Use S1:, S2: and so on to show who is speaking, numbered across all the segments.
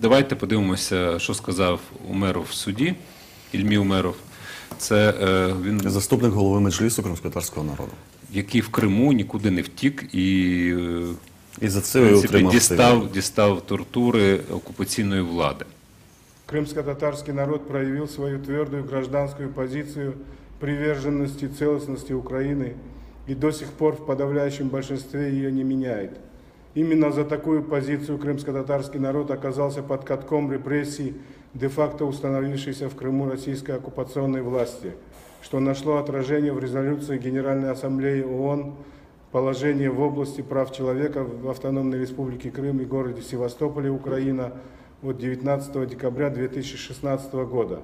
S1: давайте подивимося, що сказав Умеров в суді, Ільмі Умеров. Це е, він,
S2: Заступник голови меджлісу кримськотарського народу.
S1: який в Криму нікуди не втік і е,
S2: І за це і
S1: принципі,
S2: отримав
S1: дістав, дістав тортури окупаційної влади.
S3: Крымско-татарский народ проявил свою твердую гражданскую позицию приверженности целостности Украины и до сих пор в подавляющем большинстве ее не меняет. Именно за такую позицию крымско-татарский народ оказался под катком репрессий, де-факто установившейся в Крыму российской оккупационной власти, что нашло отражение в резолюции Генеральной Ассамблеи ООН «Положение в области прав человека в Автономной Республике Крым и городе Севастополе, Украина» от 19 декабря 2016 года,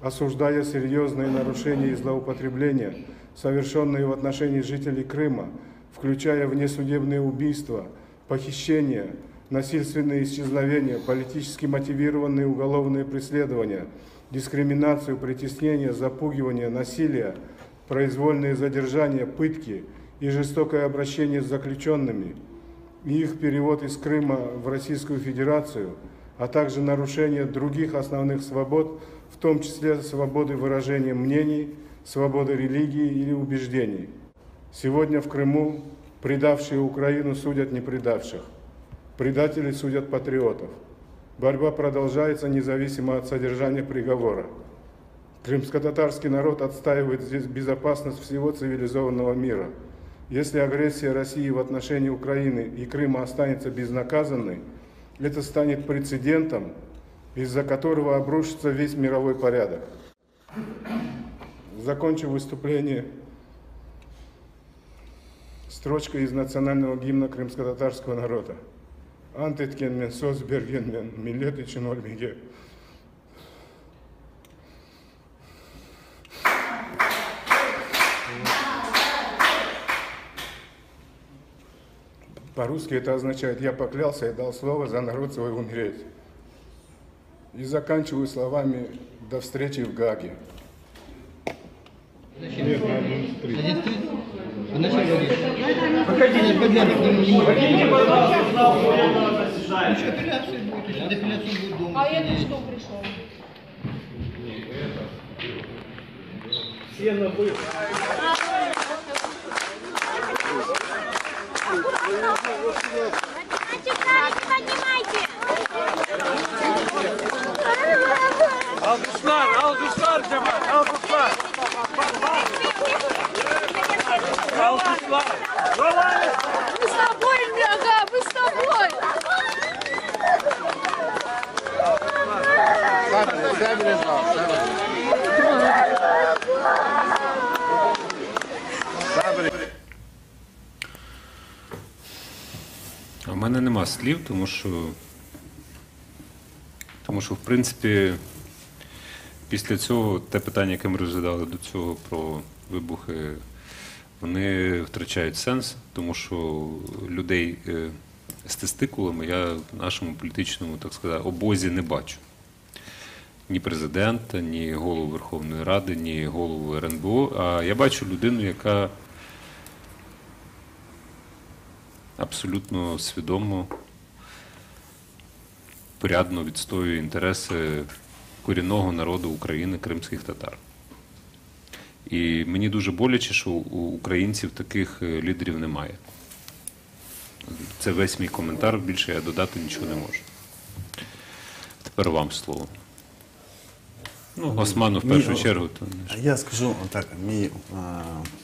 S3: осуждая серьезные нарушения и злоупотребления, совершенные в отношении жителей Крыма, включая внесудебные убийства, похищения, насильственные исчезновения, политически мотивированные уголовные преследования, дискриминацию, притеснение, запугивание, насилие, произвольные задержания, пытки и жестокое обращение с заключенными, и их перевод из Крыма в Российскую Федерацию, а также нарушение других основных свобод, в том числе свободы выражения мнений, свободы религии или убеждений. Сегодня в Крыму предавшие Украину судят не предавших. Предатели судят патриотов. Борьба продолжается независимо от содержания приговора. Крымско-татарский народ отстаивает здесь безопасность всего цивилизованного мира. Если агрессия России в отношении Украины и Крыма останется безнаказанной, это станет прецедентом, из-за которого обрушится весь мировой порядок. Закончу выступление строчка из национального гимна крымско-татарского народа. Антеткен мен соз берген мен милет үшін өлмеге. По-русски это означает «я поклялся и дал слово за народ свой умереть». И заканчиваю словами «до встречи в Гаге».
S4: Зачем? Нет, Выходите, подъедем к нему не Еще апелляция будет, если апелляцию будет дома.
S5: А это что пришел?
S6: Все на выход.
S7: Alkışlar, alkışlar Cemal, alkışlar. Alkışlar.
S5: Мы с тобой, ага, мы с тобой!
S1: В мене нема слів, тому що, тому що, в принципі, після цього те питання, яке ми розглядали до цього про вибухи, вони втрачають сенс, тому що людей е, з тестикулами я в нашому політичному, так сказати, обозі не бачу. Ні президента, ні голову Верховної Ради, ні голову РНБО. А я бачу людину, яка абсолютно свідомо, порядно відстоює інтереси корінного народу України, кримських татар. І мені дуже боляче, що у українців таких е, лідерів немає. Це весь мій коментар, більше я додати нічого не можу. Тепер вам слово. Ну, Осману в першу
S2: Мій-
S1: чергу. То...
S2: Я скажу так, мій е,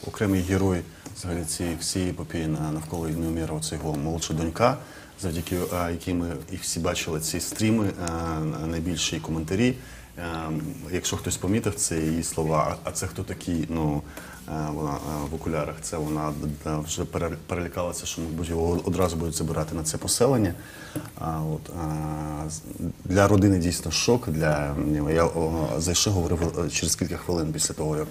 S2: окремий герой взагалі цієї всієї епопеї навколо Ільни це його молодша донька, завдяки якій ми і всі бачили ці стріми, е, найбільші коментарі. Е, якщо хтось помітив, це її слова. А, це хто такий? Ну, е, вона е, в окулярах. Це вона е, вже пере- перелякалася, що, мабуть, його одразу будуть забирати на це поселення. А, от, для родини дійсно шок. Для я зайшов, говорив е, через кілька хвилин після того, як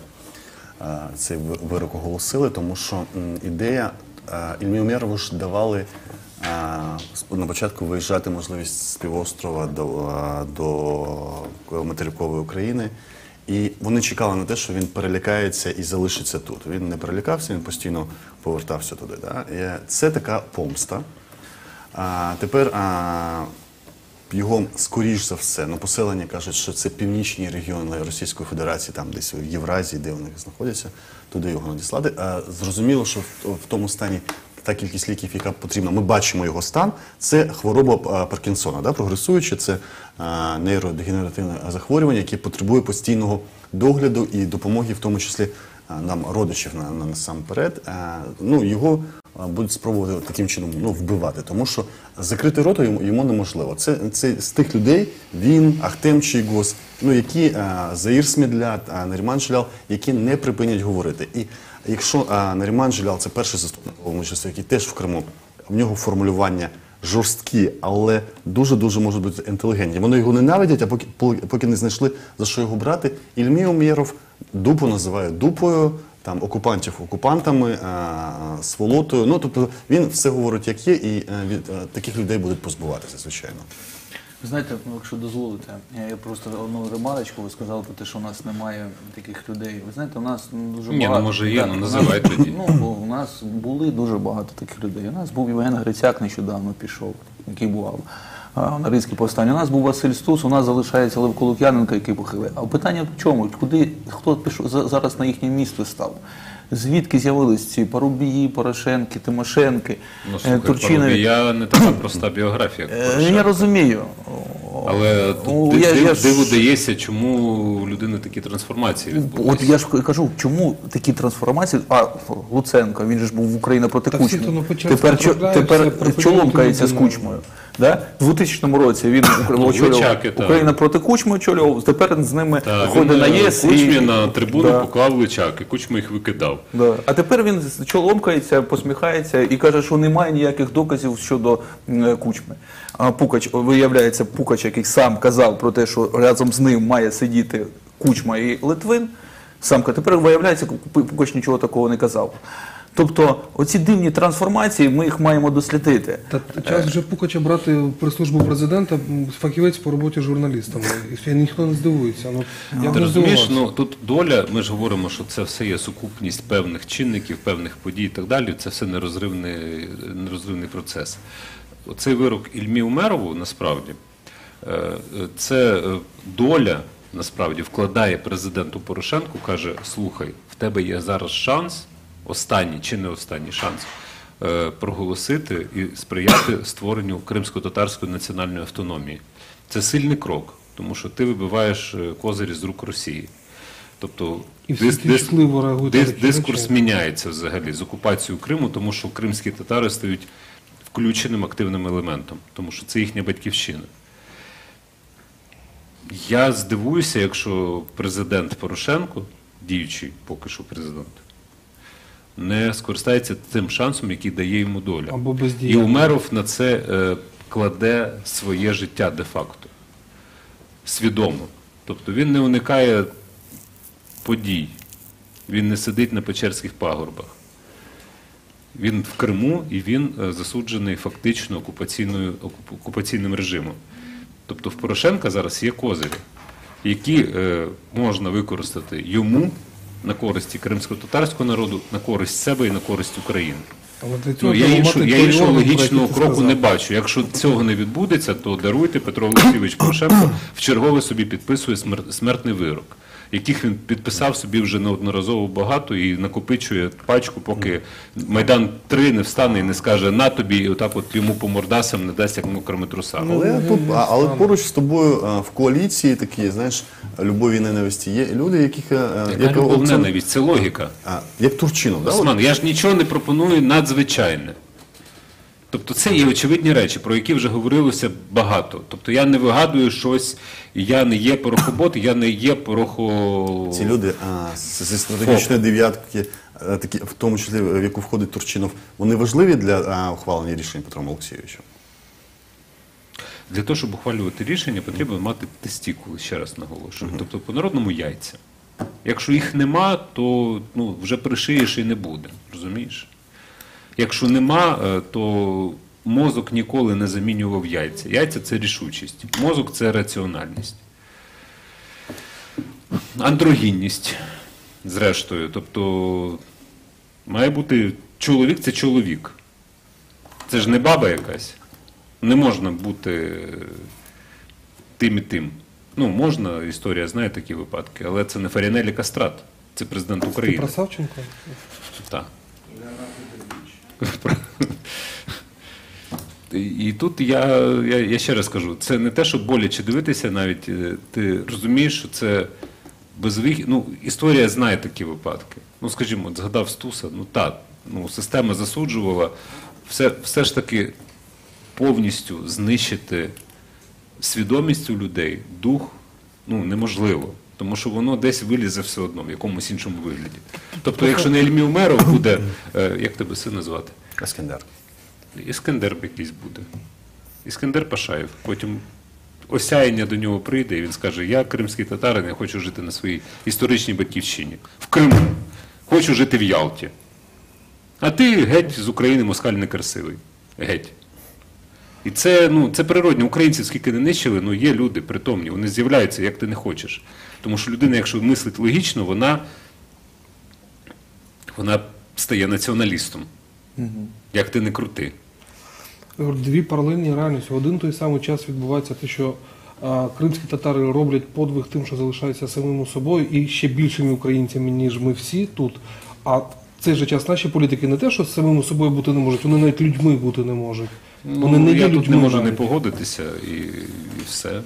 S2: е, цей вирок оголосили, тому що ідея е, Ільмі Умєрову ж давали е, на початку виїжджати можливість з півострова до, до материкової України. І вони чекали на те, що він перелякається і залишиться тут. Він не перелякався, він постійно повертався туди. Да? І це така помста. А, тепер а, його скоріш за все, ну поселення кажуть, що це північні регіони Російської Федерації, там десь в Євразії, де вони знаходяться, туди його надіслати. А зрозуміло, що в, в тому стані та кількість ліків, яка потрібна, ми бачимо його стан. Це хвороба Паркінсона, да, прогресуюча, це а, нейродегенеративне захворювання, яке потребує постійного догляду і допомоги, в тому числі а, нам родичів на, на насамперед. Ну його будуть спробувати таким чином ну, вбивати, тому що закрити рота йому, йому неможливо. Це, це з тих людей він, Ахтем Чийгос, ну які Заїр Смідлят, а, Наріман Жилял, які не припинять говорити. І якщо а, Наріман Жилял це перший заступник головного часу, який теж в Криму, в нього формулювання жорсткі, але дуже дуже можуть бути інтелігентні. Вони його ненавидять, а поки поки не знайшли за що його брати. Ільмій Умєров дупу називає дупою, там окупантів окупантами, а, сволотою. Ну тобто він все говорить як є, і е, від е, таких людей будуть позбуватися, звичайно.
S8: Ви знаєте, ну, якщо дозволите, я- просто одну ремарочку, ви сказали про те, що у нас немає таких людей. Ви знаєте, у нас дуже
S1: Ні, ну,
S8: багато.
S1: може, є, ну, називай тоді.
S8: Ну, бо у нас були дуже багато таких людей. У нас був Євген Грицяк нещодавно пішов, який бував а, на Ризькій повстанні. У нас був Василь Стус, у нас залишається Левко Лук'яненко, який похилив. А питання в чому? Куди, хто пішов за- зараз на їхнє місце став? Звідки з'явились ці Парубії, Порошенки, Тимошенки,
S1: Ну,
S8: е,
S1: слухай,
S8: Турчинові?
S1: я не така проста біографія.
S8: Е,
S1: Порошенка.
S8: Я розумію.
S1: Але
S8: Ну, я-
S1: див-
S8: я ж-
S1: диву дається, чому у людини такі трансформації відбулися.
S8: От я ж кажу, чому такі трансформації? А Луценко, він же ж був в Україні проти
S9: Та всі,
S8: Кучми. Тепер, тепер
S9: пропонують
S8: чоломкається з. Кучмою. Да? У 2000 році він очолював Україна проти Кучми очолював, тепер з ними
S1: Та,
S8: ходить
S1: він,
S8: на
S1: е,
S8: ЄС.
S1: Кучмі
S8: і...
S1: на трибуну
S8: Да.
S1: поклав личак, і Кучма їх викидав.
S8: Да. А тепер він чоломкається, посміхається і каже, що немає ніяких доказів щодо Кучми. А Пукач, виявляється, Пукач, який сам казав про те, що разом з ним має сидіти Кучма і Литвин, сам ка- тепер виявляється, Пукач нічого такого не казав. Тобто, оці дивні трансформації ми їх маємо дослідити.
S9: Та час вже Пукача брати в прес-службу президента фахівець по роботі з журналістами. І ніхто не здивується. Ну, я
S1: Ти розумієш, ну тут доля, ми ж говоримо, що це все є сукупність певних чинників, певних подій і так далі. Це все нерозривний, нерозривний процес. Оцей вирок Ільмі Умерову насправді е, це е, доля насправді вкладає президенту Порошенку, каже: слухай, в тебе є зараз шанс, останній чи не останній шанс. е, Проголосити і сприяти створенню кримсько-татарської національної автономії. Це сильний крок, тому що ти вибиваєш е, козирі з рук Росії. Тобто
S9: І
S1: дис- дис- дис- дискурс міняється взагалі з окупацією Криму, тому що кримські татари стають включеним активним елементом, тому що це їхня батьківщина. Я здивуюся, якщо президент Порошенко, діючий поки що президент, не скористається тим шансом, який дає йому доля.
S9: Або
S1: І. Умеров на це е, кладе своє життя де-факто. Свідомо. Тобто він не уникає подій. Він не сидить на Печерських пагорбах. Він в Криму і він е, засуджений фактично окупаційною, окупаційним режимом. Тобто в Порошенка зараз є козирі, які е, можна використати йому на користі кримсько-татарського народу, на користь себе і на користь України.
S9: Але для цього
S1: Ну, я іншого, я іншого логічного кроку не бачу. Якщо цього не відбудеться, то даруйте Петро Олексійович Порошенко в чергове собі підписує смер- смертний вирок, яких він підписав собі вже неодноразово багато і накопичує пачку, поки Майдан 3 не встане і не скаже на тобі, і отак от йому по мордасам не дасть як мокрими трусами.
S2: Але, тут, а- але поруч з тобою а, в коаліції такі, знаєш, любові і ненависті є люди, яких е,
S1: Яка
S2: як
S1: любов
S2: Олександр-
S1: ненависть, це логіка.
S2: а, як Турчинов, да?
S1: Осман, я ж нічого не пропоную надзвичайне. Тобто це є очевидні речі, про які вже говорилося багато. Тобто я не вигадую щось, я не є порохобот, я не є порохо...
S2: Ці люди а, зі стратегічної дев'ятки, а, такі, в тому числі в яку входить Турчинов, вони важливі для а, ухвалення рішень Петром Олексійовичем.
S1: Для того, щоб ухвалювати рішення, потрібно мати тестікули, ще раз наголошую. Тобто по народному яйця. Якщо їх нема, то ну, вже пришиєш і не буде. Розумієш? Якщо нема, е, то мозок ніколи не замінював яйця. Яйця це рішучість. Мозок це раціональність. Андрогінність, зрештою. Тобто має бути чоловік це чоловік. Це ж не баба якась. Не можна бути тим і тим. Ну, можна, історія знає такі випадки, але це не Фарінелі Кастрат, це президент
S9: Ти
S1: України.
S9: про Савченко?
S1: Так. І тут я, я, я ще раз кажу, це не те, що боляче дивитися, навіть е, ти розумієш, що це безвих... Ну, історія знає такі випадки. Ну, скажімо, згадав Стуса, ну так, ну, система засуджувала, все, все ж таки повністю знищити свідомість у людей, дух, ну, неможливо. Тому що воно десь вилізе все одно, в якомусь іншому вигляді. Тобто, якщо не Ельмі Умеров буде, е, як тебе сина звати?
S2: Ескендер.
S1: Іскандер якийсь буде. Іскандер Пашаєв. Потім осяяння до нього прийде, і він скаже: Я кримський татарин, я хочу жити на своїй історичній батьківщині. В Криму. Хочу жити в Ялті. А ти геть з України москаль некрасивий. Геть. І це, ну, це природньо. Українців скільки не нищили, ну є люди притомні, вони з'являються, як ти не хочеш. Тому що людина, якщо мислить логічно, вона, вона стає націоналістом. Як ти не крути.
S9: Дві паралельні реальності. В один той самий час відбувається те, що а, кримські татари роблять подвиг тим, що залишаються самими собою і ще більшими українцями, ніж ми всі тут. А в цей же час наші політики не те, що самими собою бути не можуть, вони навіть людьми бути не можуть. Вони
S1: Ну,
S9: не є
S1: я
S9: людьми.
S1: не можу не погодитися і, і все.